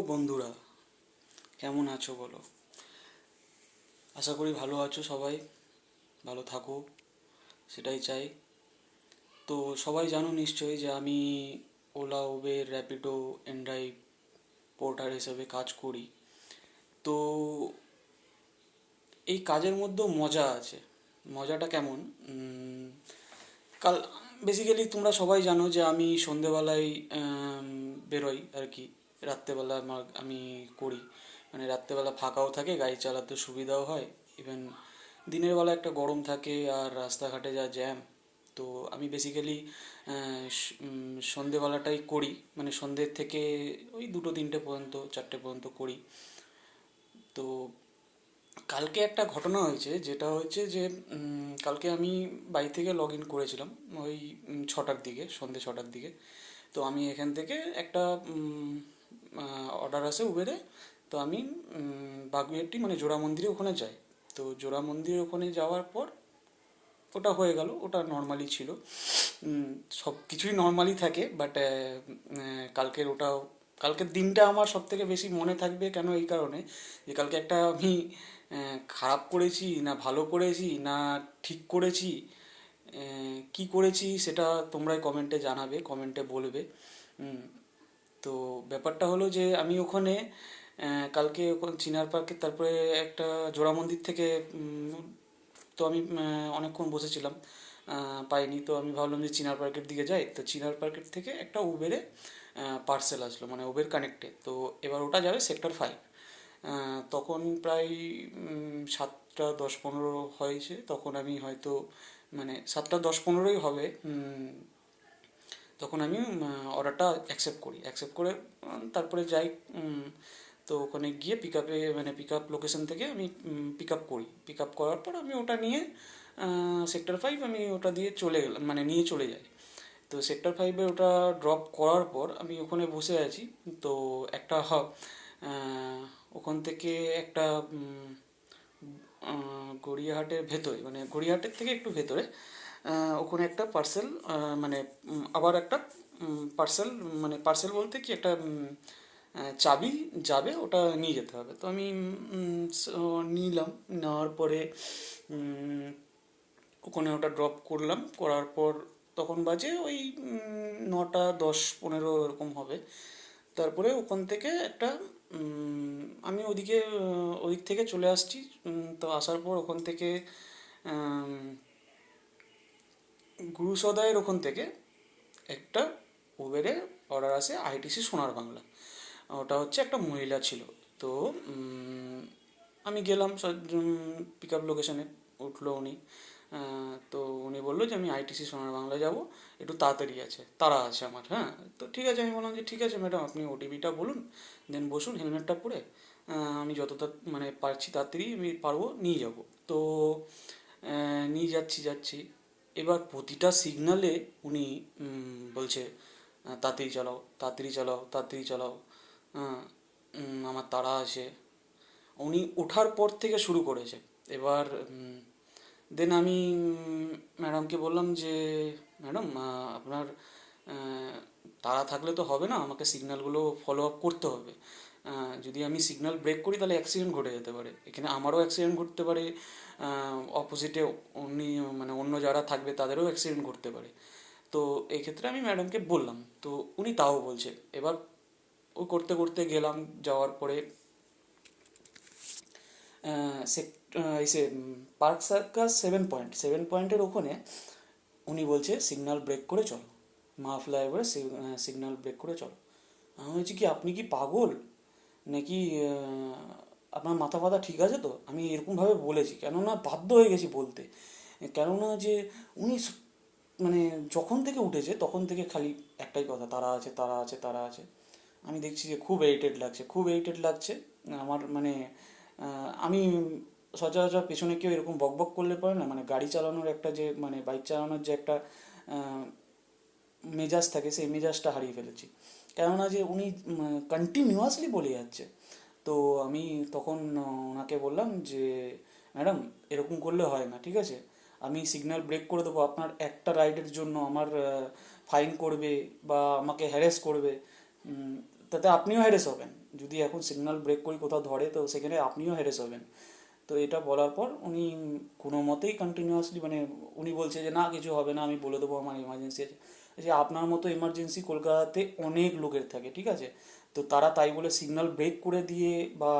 বন্ধুরা, কেমন আছো বলো? আশা করি ভালো আছো সবাই, ভালো থাকো, সেটাই চাই। তো সবাই জানো নিশ্চয়ই যে আমি ওলা, উবের, র্যাপিডো, এনড্রাইভ পোর্টার হিসেবে কাজ করি। তো এই কাজের মধ্যেও মজা আছে। মজাটা কেমন? কাল বেসিক্যালি তোমরা সবাই জানো যে আমি সন্ধেবেলায় বেরোই আর কি। রাত্রেবেলা আমার, আমি করি। মানে রাত্রেবেলা ফাঁকাও থাকে, গাড়ি চালাতে সুবিধাও হয়। ইভেন দিনের বেলা একটা গরম থাকে আর রাস্তাঘাটে যা জ্যাম তো আমি বেসিক্যালি সন্ধেবেলাটাই করি। মানে সন্ধ্যের থেকে ওই দুটো, তিনটে পর্যন্ত, চারটে পর্যন্ত করি। তো কালকে একটা ঘটনা হয়েছে, যেটা হচ্ছে যে কালকে আমি বাড়ি থেকে লগ ইন করেছিলাম ওই ছটার দিকে, সন্ধে ছটার দিকে। তো আমি এখান থেকে একটা অর্ডার আসে উবেরে তো আমি উম, মানে জোড়া মন্দিরে ওখানে যাই। তো জোড়া মন্দিরে ওখানে যাওয়ার পর ওটা হয়ে গেল ওটা নর্মালি ছিল। সব কিছুই নর্মালি থাকে বাট কালকের ওটাও কালকের দিনটা আমার সব থেকে বেশি মনে থাকবে কেন এই কারণে? যে কালকে একটা আমি খারাপ করেছি না ভালো করেছি না ঠিক করেছি কি করেছি সেটা তোমরাই কমেন্টে জানাবে কমেন্টে বলবে। তো ব্যাপারটা হলো যে আমি ওখানে কালকে ওখানে চিনার পার্কে, তারপরে একটা জোড়া মন্দির থেকে তো আমি অনেকক্ষণ বসেছিলাম পাইনি, তো আমি ভাবলাম যে চিনার পার্কের দিকে যাই, তো চিনার পার্কের থেকে একটা উবেরে পার্সেল আসলো মানে উবের কানেক্টে তো এবার ওটা যাবে সেক্টর ফাইভ তখন প্রায় সাতটা দশ পনেরো হয়েছে, তখন আমি হয়তো মানে সাতটা দশ পনেরোই হবে তখন আমি অর্ডারটা অ্যাকসেপ্ট করি। অ্যাকসেপ্ট করে তারপরে যাই তো ওখানে গিয়ে পিক আপে মানে পিক আপ লোকেশন থেকে আমি পিক আপ করি। পিক আপ করার পর আমি ওটা নিয়ে সেক্টর ফাইভ আমি ওটা দিয়ে চলে গেলাম মানে নিয়ে চলে যাই। তো সেক্টর ফাইভে ওটা ড্রপ করার পর আমি ওখানে বসে আছি। তো একটা ওখান থেকে একটা গড়িয়াহাটের ভেতরে মানে গড়িয়াহাটের থেকে একটু ভেতরে ওখানে একটা পার্সেল মানে আবার একটা পার্সেল মানে পার্সেল বলতে কি একটা চাবি যাবে, ওটা নিয়ে যেতে হবে। তো আমি নিলাম, নেওয়ার পরে ওখানে ওটা ড্রপ করলাম। করার পর তখন বাজে ওই নটা, দশ, পনেরো এরকম হবে। তারপরে ওখান থেকে একটা আমি ওদিকে ওদিক থেকে চলে আসছি। তো আসার পর ওখান থেকে আম, গুরু সদায়ের ওখান থেকে একটা উবেরে অর্ডার আসে আইটিসি সোনার বাংলা। ওটা হচ্ছে একটা মহিলা ছিল। তো আমি গেলাম পিক আপ লোকেশানে উঠল উনি। তো উনি বলল যে আমি আইটিসি সোনার বাংলা যাব। একটু তাড়াতাড়ি আছে তারা আছে আমার। হ্যাঁ তো ঠিক আছে আমি বললাম যে ঠিক আছে ম্যাডাম আপনি ওটিপিটা বলুন দেন বসুন হেলমেটটা পরে। আমি যত মানে পারছি তাড়াতাড়ি আমি পারব নিয়ে যাব। তো নিয়ে যাচ্ছি যাচ্ছি। এবার প্রতিটা সিগনালে উনি বলছে তাড়াতাড়ি চালাও তাড়াতাড়ি চালাও তাড়াতাড়ি চালাও আমার তাড়া আছে। উনি ওঠার পর থেকে শুরু করেছে। এবার দেন আমি ম্যাডামকে বললাম যে ম্যাডাম আপনার তাড়া থাকলে তো হবে না, আমাকে সিগন্যালগুলো ফলো আপ করতে হবে। যদি আমি সিগন্যাল ব্রেক করি, তাহলে অ্যাক্সিডেন্ট ঘটে যেতে পারে। এখানে আমারও অ্যাক্সিডেন্ট ঘটতে পারে অপোজিটে উনি মানে অন্য যারা থাকবে তাদেরও অ্যাক্সিডেন্ট ঘটতে পারে। তো এই ক্ষেত্রে আমি ম্যাডামকে বললাম, তো উনি তাও বলছে, এবার ও করতে করতে গেলাম, যাওয়ার পরে এসে Park Circus seven point seven পয়েন্টের ওখানে উনি বলছে সিগন্যাল ব্রেক করে চলো। মা ফ্লাইওভারে সিগন্যাল ব্রেক করে চলো। আমি বলছি, কি, আপনি কি পাগল? নাকি আপনার মাথা ফাথা ঠিক আছে তো? আমি এরকমভাবে বলেছি, কেননা বাধ্য হয়ে গেছি বলতে। কেননা যে উনি মানে যখন থেকে উঠেছে, তখন থেকে খালি একটাই কথা, তারা আছে তারা আছে তারা আছে। আমি দেখছি যে খুব এরিটেড লাগছে, খুব এরিটেড লাগছে। আমার মানে আমি সচরাচর পেছনে কেউ এরকম বকবক করলে পরে না মানে গাড়ি চালানোর একটা যে মানে বাইক চালানোর যে একটা মেজাজ থাকে, সেই মেজাজটা হারিয়ে ফেলেছি। কেননা যে উনি কন্টিনিউয়াসলি বলে যাচ্ছে। তো আমি তখন ওনাকে বললাম যে, ম্যাডাম, এরকম করলে হয় না, ঠিক আছে? আমি সিগন্যাল ব্রেক করে দেবো, আপনার একটা রাইডের জন্য আমার ফাইন করবে বা আমাকে হ্যারেস করবে। তাতে আপনিও হ্যারেস হবেন। যদি এখন সিগন্যাল ব্রেক করি কোথাও ধরে, তো সেখানে আপনিও হেরেস হবেন। তো এটা বলার পর উনি কোনো মতেই কন্টিনিউয়াসলি মানে উনি বলছে যে, না, কিছু হবে না, আমি বলে দেবো আমার এমার্জেন্সি আছে যে আপনার মতো এমার্জেন্সি কলকাতাতে অনেক লোকের থাকে, ঠিক আছে? তো তারা তাই বলে সিগনাল ব্রেক করে দিয়ে বা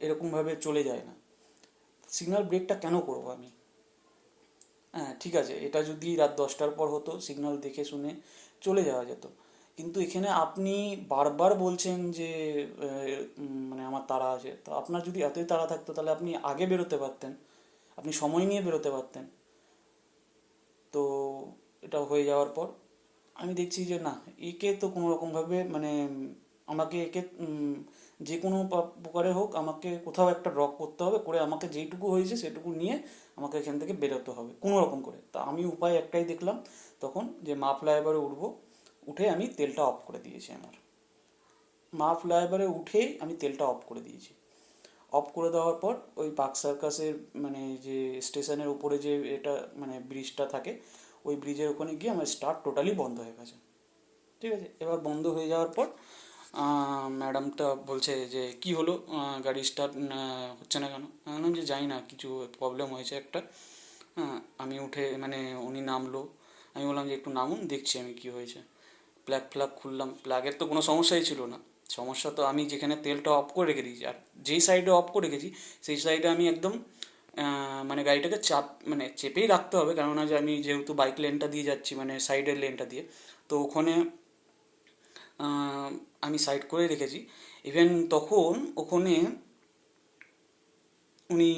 এরকমভাবে চলে যায় না। সিগন্যাল ব্রেকটা কেন করব আমি? হ্যাঁ ঠিক আছে, এটা যদি রাত দশটার পর হতো সিগনাল দেখে শুনে চলে যাওয়া যেত। কিন্তু এখানে আপনি বারবার বলছেন যে মানে আমার তাড়া আছে। তো আপনার যদি এতই তাড়া থাকতো, তাহলে আপনি আগে বেরোতে পারতেন। আপনি সময় নিয়ে বেরোতে পারতেন। তো এটা হয়ে যাওয়ার পর আমি দেখছি যে না, একে তো কোনো রকমভাবে মানে আমাকে একে যে কোনো প্রকারে হোক আমাকে কোথাও একটা ড্রপ করতে হবে, করে আমাকে যেইটুকু হয়েছে সেটুকু নিয়ে আমাকে এখান থেকে বেরোতে হবে, কোনো রকম করে। তা আমি উপায় একটাই দেখলাম তখন যে মা ফ্লাইওভারে উঠবো, উঠে আমি তেলটা অফ করে দিয়েছি আমার। মা ফ্লাইওভারে উঠেই আমি তেলটা অফ করে দিয়েছি। অফ করে দেওয়ার পর ওই পার্ক সার্কাসের মানে যে স্টেশনের উপরে যে এটা মানে ব্রিজটা থাকে ওই ব্রিজের ওখানে গিয়ে আমার স্টার টোটালি বন্ধ হয়ে গেছে। ঠিক আছে? এবার বন্ধ হয়ে যাওয়ার পর ম্যাডামটা বলছে যে, কি হলো? গাড়ি স্টার্ট হচ্ছে না কেন? আমি যে, জানি না, কিছু প্রবলেম হয়েছে একটা। আমি উঠে মানে উনি নামলো। আমি বললাম যে, একটু নামুন, দেখছি আমি কি হয়েছে। প্লাগ ফ্লাগ খুললাম। প্লাগের তো কোনো সমস্যাই ছিল না। সমস্যা তো আমি যেখানে তেলটা অফ করে রেখে দিয়েছি, আর যেই সাইডে অফ করে রেখেছি, সেই সাইডে আমি একদম মানে গাড়িটাকে চাপ মানে চেপেই রাখতে হবে। কেননা যে আমি যেহেতু বাইক লেনটা দিয়ে যাচ্ছি মানে সাইডের লেনটা দিয়ে, তো ওখানে আমি সাইড করে রেখেছি। ইভেন তখন ওখানে উনি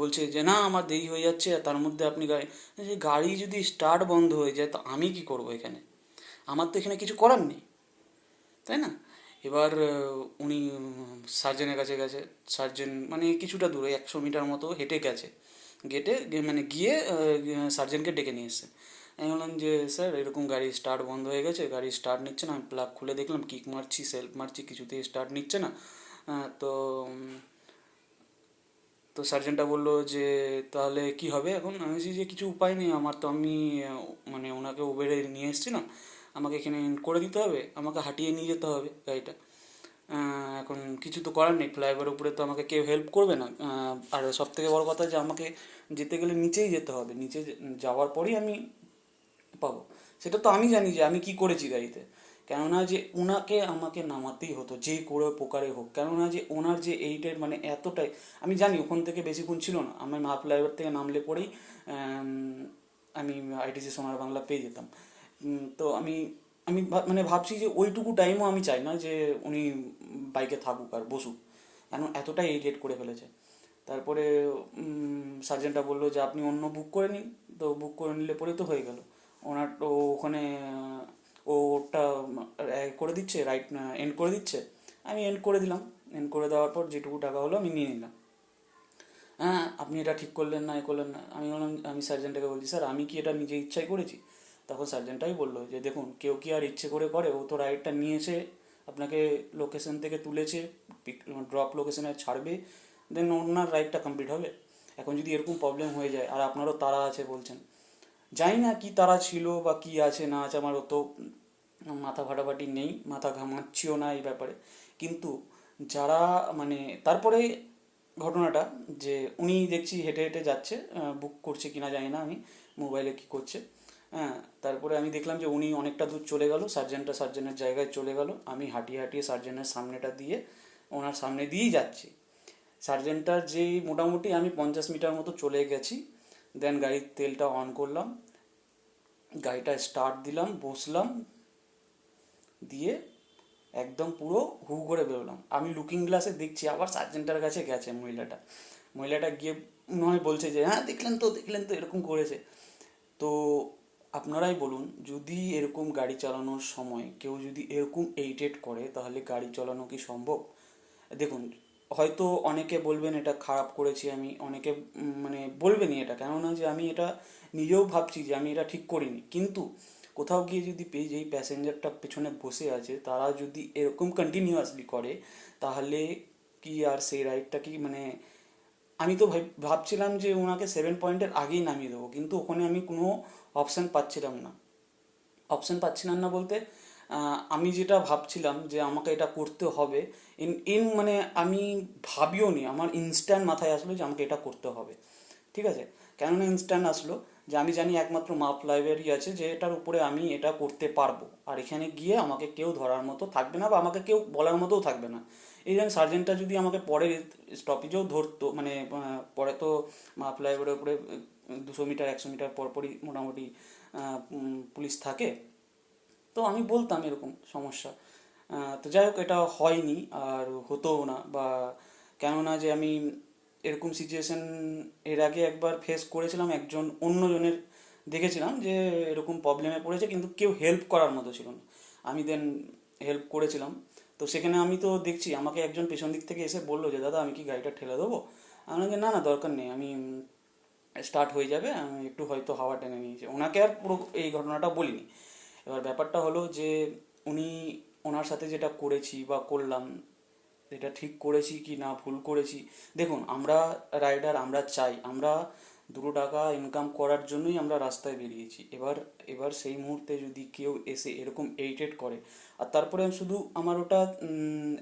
বলছে যে, না, আমার দেরি হয়ে যাচ্ছে, আর তার মধ্যে আপনি গাড়ি গাড়ি যদি স্টার্ট বন্ধ হয়ে যায়, তো আমি কি করব এখানে? আমার তো এখানে কিছু করার নেই। তাই না? এবার উনি সার্জেনের কাছে গেছে। সার্জেন মানে কিছুটা দূরে, একশো মিটার মতো হেঁটে গেছে। গেটে মানে গিয়ে সার্জেনকে ডেকে নিয়ে এসছে। আমি বললাম যে, স্যার, এরকম গাড়ি স্টার্ট বন্ধ হয়ে গেছে, গাড়ি স্টার্ট নিচ্ছে না। আমি প্লাগ খুলে দেখলাম কিক মারছি সেলফ মারছি, কিছুতেই স্টার্ট নিচ্ছে না। তো তো সার্জেনটা বলল যে, তাহলে কি হবে এখন? আমি যে, কিছু উপায় নেই, আমার তো আমি মানে ওনাকে উবেরে নিয়ে এসেছিলাম। আমাকে এখানে করে দিতে হবে আমাকে হাঁটিয়ে নিয়ে যেতে হবে গাড়িটা। এখন কিছু তো করার নেই ফ্লাইওভার উপরে তো আমাকে কেউ হেল্প করবে না। আর সব থেকে বড় কথা যে আমাকে যেতে গেলে নিচেই যেতে হবে নিচে যাওয়ার পরেই আমি পাবো। সেটা তো আমি জানি যে আমি কি করেছি গাড়িতে। কেননা যে ওনাকে আমাকে নামাতেই হতো যে করে প্রকারে হোক। কেননা যে ওনার যে এইটের মানে এতটাই আমি জানি ওখান থেকে বেশিক্ষণ ছিল না। আমি মা ফ্লাইওভার থেকে নামলে পরেই আম, আইটিসি সোনার বাংলা পেয়ে যেতাম। তো আমি আমি মানে ভাবছি যে ওইটুকু টাইমও আমি চাই না যে উনি বাইকে থাকুক আর বসুক। কেন এতটাই এরিটেট করে ফেলেছে। তারপরে সার্জেন্টটা বলল যে আপনি অন্য বুক করে নিন। তো বুক করে নিলে পরেই তো হয়ে গেল। ওনার তো ওখানে ওটা করে দিচ্ছে রাইট এন্ড করে দিচ্ছে। আমি এন্ড করে দিলাম। এন্ড করে দেওয়ার পর যেটুকু টাকা হলো আমি নিয়ে নিলাম। হ্যাঁ আপনি এটা ঠিক করলেন না, এ করলেন না। আমি বললাম, আমি সার্জেন্টটাকে বলছি, স্যার, আমি কি এটা নিজে ইচ্ছাই করেছি? তখন সার্জেন্টটাই বলল যে, দেখুন, কেউ কি আর ইচ্ছে করে করে? ও তো রাইডটা নিয়েছে, আপনাকে লোকেশন থেকে তুলেছে ড্রপ লোকেশনে ছাড়বে, দেন ওনার রাইডটা কমপ্লিট হবে। এখন যদি এরকম প্রবলেম হয়ে যায়, আর আপনারও তারা আছে বলছেন। জানি না কি তারা ছিল বা কি আছে, না আছে আমার অত মাথা ফাটাফাটি নেই, মাথা ঘামাচ্ছিও না এই ব্যাপারে। কিন্তু যারা মানে তারপরে ঘটনাটা যে, উনি দেখছি হেঁটে হেঁটে যাচ্ছে বুক করছে কিনা জানি না আমি মোবাইলে কি করছে। হ্যাঁ তারপরে আমি দেখলাম যে উনি অনেকটা দূর চলে গেল, সার্জেনটা সার্জেনের জায়গায় চলে গেল। আমি হাঁটিয়ে হাঁটিয়ে সার্জেনের সামনেটা দিয়ে ওনার সামনে দিয়েই যাচ্ছি। সার্জেন্টার যেই মোটামুটি আমি পঞ্চাশ মিটার মতো চলে গেছি। দেন গাড়ির তেলটা অন করলাম। গাড়িটা স্টার্ট দিলাম, বসলাম। দিয়ে একদম পুরো হু করে বেরোলাম। আমি লুকিং গ্লাসে দেখছি, আবার সার্জেন্টার কাছে গেছে মহিলাটা। মহিলাটা গিয়ে নয় বলছে যে হ্যাঁ দেখলেন তো দেখলেন তো, এরকম করেছে। তো আপনারাই বলুন, যদি এরকম গাড়ি চালানোর সময় কেউ যদি এরকম এইটেড করে, তাহলে গাড়ি চালানো কি সম্ভব? দেখুন, হয়তো অনেকে বলবেন, এটা খারাপ করেছি আমি। অনেকে মানে বলবেনই এটা, কেননা যে আমি এটা নিজেও ভাবছি যে আমি এটা ঠিক করিনি। কিন্তু কোথাও গিয়ে যদি পে- যেই প্যাসেঞ্জারটা পেছনে বসে আছে, তারা যদি এরকম কন্টিনিউয়াসলি করে, তাহলে কি আর সেই রাইডটা কি মানে আমি তো ভাব- ভাবছিলাম যে ওনাকে সেভেন পয়েন্টের আগেই নামিয়ে দেবো, কিন্তু ওখানে আমি কোনো অপশান পাচ্ছিলাম না। অপশান পাচ্ছিলাম না বলতে আমি যেটা ভাবছিলাম যে আমাকে এটা করতে হবে ইন ইন মানে আমি ভাবিও নি, আমার ইনস্ট্যান্ট মাথায় আসলো যে আমাকে এটা করতে হবে, ঠিক আছে? কেননা ইনস্ট্যান্ট আসলো, যে আমি জানি একমাত্র মাপ লাইব্রেরি আছে যে এটার উপরে আমি এটা করতে পারব, আর এখানে গিয়ে আমাকে কেউ ধরার মতো থাকবে না বা আমাকে কেউ বলার মতোও থাকবে না। এই যেন সার্জেন্টটা যদি আমাকে পরে স্টপেজেও ধরতো মানে পরে তো মাপ লাইব্রেরির উপরে দুশো মিটার একশো মিটার পরপরই মোটামুটি পুলিশ থাকে, তো আমি বলতাম এরকম সমস্যা। তো যাই হোক, এটা হয়নি আর হতোও না বা কেননা যে আমি এরকম সিচুয়েশান এর আগে একবার ফেস করেছিলাম, একজন অন্যজনের দেখেছিলাম যে এরকম প্রবলেমে পড়েছে, কিন্তু কেউ হেল্প করার মতো ছিল না। আমি দেন হেল্প করেছিলাম। তো সেখানে আমি তো দেখছি, আমাকে একজন পেছন দিক থেকে এসে বলল যে, দাদা, আমি কি গাড়িটা ঠেলে দেবো? আমি বললাম যে না না, দরকার নেই, আমি স্টার্ট হয়ে যাবে, আমি একটু হয়তো হাওয়া টেনে নিয়েছি। ওনাকে আর পুরো এই ঘটনাটা বলিনি। এবার ব্যাপারটা হলো যে, উনি ওনার সাথে যেটা করেছি বা করলাম, এটা ঠিক করেছি কি না, ভুল করেছি, দেখুন, আমরা রাইডার আমরা চাই, আমরা দুটো টাকা ইনকাম করার জন্যই আমরা রাস্তায় বেরিয়েছি। এবার এবার সেই মুহূর্তে যদি কেউ এসে এরকম এরিটেট করে, আর তারপরে আমি শুধু আমার ওটা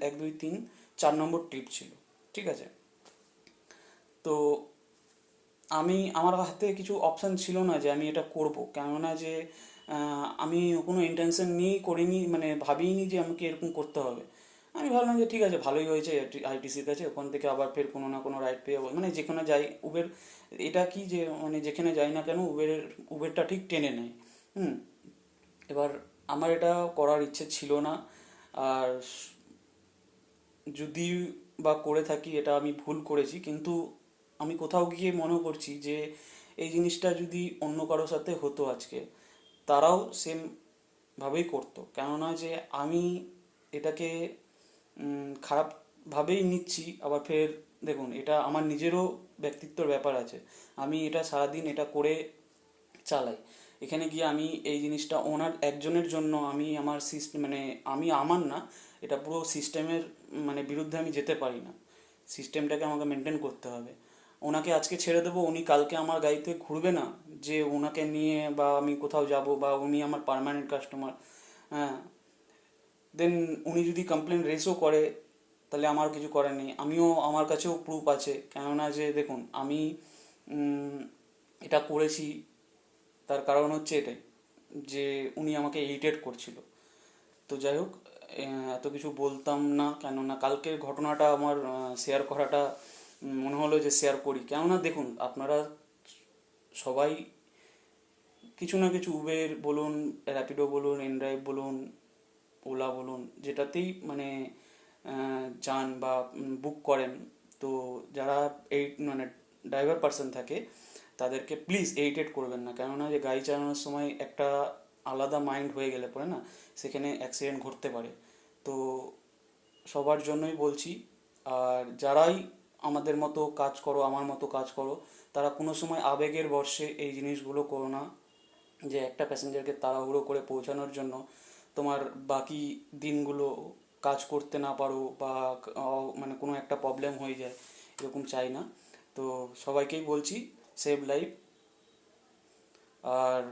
এক, দুই, তিন, চার নম্বর ট্রিপ ছিল, ঠিক আছে? তো আমি, আমার হাতে কিছু অপশান ছিল না যে আমি এটা করব, কেননা যে আমি কোনো ইন্টেনশন নিয়েই করিনি মানে ভাবিনি যে আমাকে এরকম করতে হবে। আমি ভাবলাম যে ঠিক আছে, ভালোই হয়েছে আইটিসির কাছে, ওখান থেকে আবার ফের কোনো না কোনো রাইড পেয়ে মানে যেখানে যাই উবের এটা কি যে মানে যেখানে যাই না কেন উবেরের উবেরটা ঠিক টেনে নেয়। হুম, এবার আমার এটা করার ইচ্ছে ছিল না। আর যদি বা করে থাকি, এটা আমি ভুল করেছি। কিন্তু আমি কোথাও গিয়ে মনে করছি যে, এই জিনিসটা যদি অন্য কারোর সাথে হতো আজকে, তারাও সেমভাবেই করতো। কেননা যে, আমি এটাকে খারাপভাবেই নিচ্ছি, আবার ফের দেখুন, এটা আমার নিজেরও ব্যক্তিত্বর ব্যাপার আছে। আমি এটা সারাদিন এটা করে চালাই। এখানে গিয়ে আমি এই জিনিসটা ওনার একজনের জন্য আমি আমার সিস্টেম মানে আমি আমার না, এটা পুরো সিস্টেমের মানে বিরুদ্ধে আমি যেতে পারি না। সিস্টেমটাকে আমাকে মেনটেন করতে হবে। ওনাকে আজকে ছেড়ে দেবো, উনি কালকে আমার গাড়িতে ঘুরবে না, যে ওনাকে নিয়ে বা আমি কোথাও যাব বা উনি আমার পার্মানেন্ট কাস্টমার হ্যাঁ দেন উনি যদি কমপ্লেন রেসও করে, তাহলে আমার কিছু করার নেই। আমিও আমার কাছেও প্রুফ আছে। কেননা যে, দেখুন, আমি এটা করেছি, তার কারণ হচ্ছে এটাই, যে উনি আমাকে ইরিটেট করছিল। তো যাই হোক এত কিছু বলতাম না, কেননা কালকের ঘটনাটা আমার শেয়ার করাটা মনে হলো যে শেয়ার করি। কেননা দেখুন, আপনারা সবাই কিছু না কিছু উবের বলুন র্যাপিডো বলুন এনড্রাইভ বলুন ওলা বলুন, যেটাতেই মানে যান বা বুক করেন, তো যারা এই মানে ড্রাইভার পার্সন থাকে, তাদেরকে প্লিজ এরিটেট করবেন না। কেননা যে গাড়ি চালানোর সময় একটা আলাদা মাইন্ড হয়ে গেলে পরে না, সেখানে অ্যাক্সিডেন্ট ঘটতে পারে। তো সবার জন্যই বলছি, আর যারাই আমাদের মতো কাজ করো, আমার মতো কাজ করো, তারা কোনো সময় আবেগের বর্ষে এই জিনিসগুলো করো না, যে একটা প্যাসেঞ্জারকে তাড়াহুড়ো করে পৌঁছানোর জন্য তোমার বাকি দিনগুলো কাজ করতে না পারো বা মানে কোনো একটা প্রবলেম হয়ে যায়, এরকম চাই না। তো সবাইকেই বলছি সেভ লাইফ আর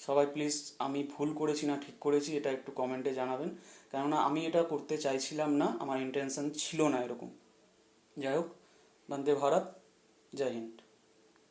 সবাই প্লিজ আমি ভুল করেছি না ঠিক করেছি, এটা একটু কমেন্টে জানাবেন। কেননা আমি এটা করতে চাইছিলাম না, আমার ইন্টেনশন ছিল না এরকম। যাই হোক, বন্দে ভারত, জয় হিন্দ।